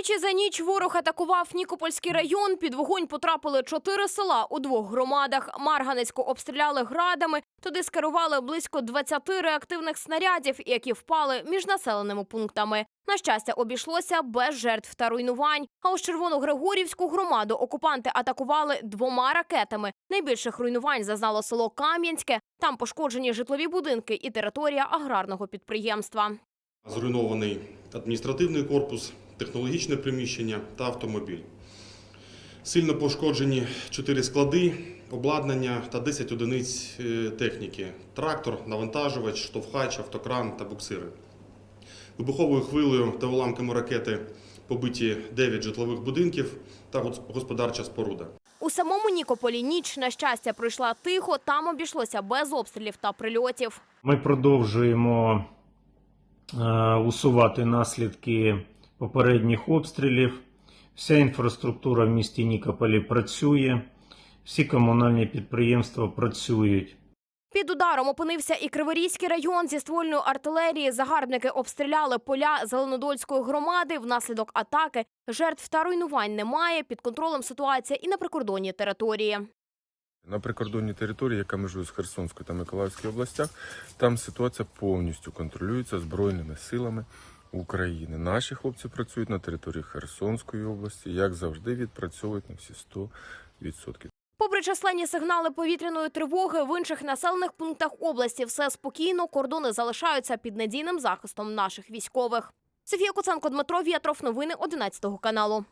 Тричі за ніч ворог атакував Нікопольський район. Під вогонь потрапили чотири села у двох громадах. Марганецьку обстріляли градами. Туди скерували близько 20 реактивних снарядів, які впали між населеними пунктами. На щастя, обійшлося без жертв та руйнувань. А ось Червоногригорівську громаду окупанти атакували двома ракетами. Найбільших руйнувань зазнало село Кам'янське. Там пошкоджені житлові будинки і територія аграрного підприємства. Зруйнований адміністративний корпус, технологічне приміщення та автомобіль. Сильно пошкоджені 4 склади, обладнання та 10 одиниць е, техніки: трактор, навантажувач, штовхач, автокран та буксири. Вибуховою хвилею та уламками ракети побиті 9 житлових будинків та господарча споруда. У самому Нікополі ніч, на щастя, пройшла тихо. Там обійшлося без обстрілів та прильотів. Ми продовжуємо е, усувати наслідки попередніх обстрілів. Вся інфраструктура в місті Нікополі працює, всі комунальні підприємства працюють. Під ударом опинився і Криворізький район зі ствольної артилерії. Загарбники обстріляли поля Зеленодольської громади. Внаслідок атаки жертв та руйнувань немає. Під контролем ситуація і на прикордонній території. На прикордонній території, яка межує з Херсонською та Миколаївською областях, там ситуація повністю контролюється Збройними силами України. Наші хлопці працюють на території Херсонської області, як завжди, відпрацьовують на всі 100%. Попри численні сигнали повітряної тривоги, в інших населених пунктах області все спокійно. Кордони залишаються під надійним захистом наших військових. Софія Коценко, Дмитро Вєтров. Новини 11 каналу.